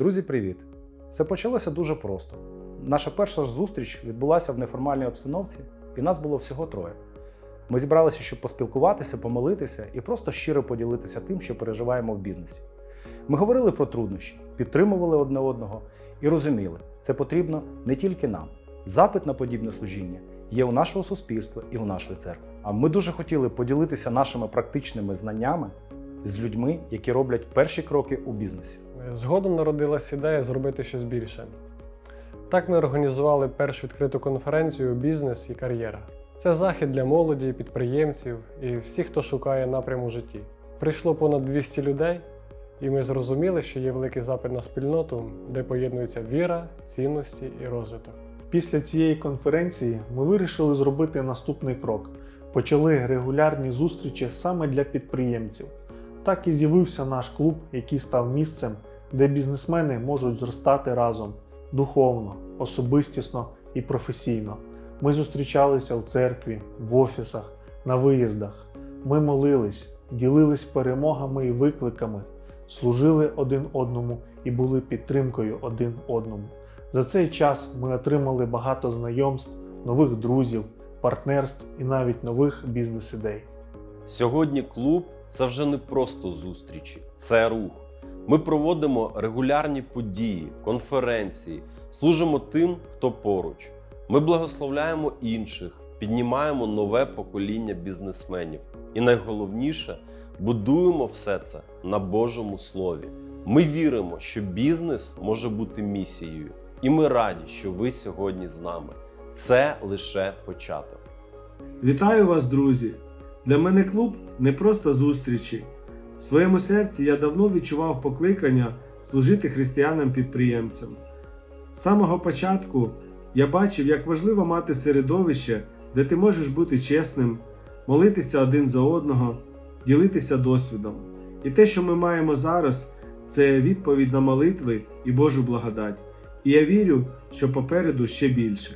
Друзі, привіт! Все почалося дуже просто. Наша перша зустріч відбулася в неформальній обстановці, і нас було всього троє. Ми зібралися, щоб поспілкуватися, помолитися і просто щиро поділитися тим, що переживаємо в бізнесі. Ми говорили про труднощі, підтримували одне одного і розуміли, це потрібно не тільки нам. Запит на подібне служіння є у нашого суспільства і у нашої церкви. А ми дуже хотіли поділитися нашими практичними знаннями з людьми, які роблять перші кроки у бізнесі. Згодом народилась ідея зробити щось більше. Так ми організували першу відкриту конференцію Бізнес і кар'єра. Це захід для молоді, підприємців і всіх, хто шукає напрям у житті. Прийшло понад 200 людей, і ми зрозуміли, що є великий запит на спільноту, де поєднується віра, цінності і розвиток. Після цієї конференції ми вирішили зробити наступний крок. Почали регулярні зустрічі саме для підприємців. Так і з'явився наш клуб, який став місцем, де бізнесмени можуть зростати разом духовно, особистісно і професійно. Ми зустрічалися у церкві, в офісах, на виїздах. Ми молились, ділились перемогами і викликами, служили один одному і були підтримкою один одному. За цей час ми отримали багато знайомств, нових друзів, партнерств і навіть нових бізнес-ідей. Сьогодні клуб це вже не просто зустрічі, це рух. Ми проводимо регулярні події, конференції, служимо тим, хто поруч. Ми благословляємо інших, піднімаємо нове покоління бізнесменів. І найголовніше, будуємо все це на Божому Слові. Ми віримо, що бізнес може бути місією, і ми раді, що ви сьогодні з нами. Це лише початок. Вітаю вас, друзі! Для мене клуб не просто зустрічі. В своєму серці я давно відчував покликання служити християнам-підприємцям. З самого початку я бачив, як важливо мати середовище, де ти можеш бути чесним, молитися один за одного, ділитися досвідом. І те, що ми маємо зараз, це відповідь на молитви і Божу благодать. І я вірю, що попереду ще більше.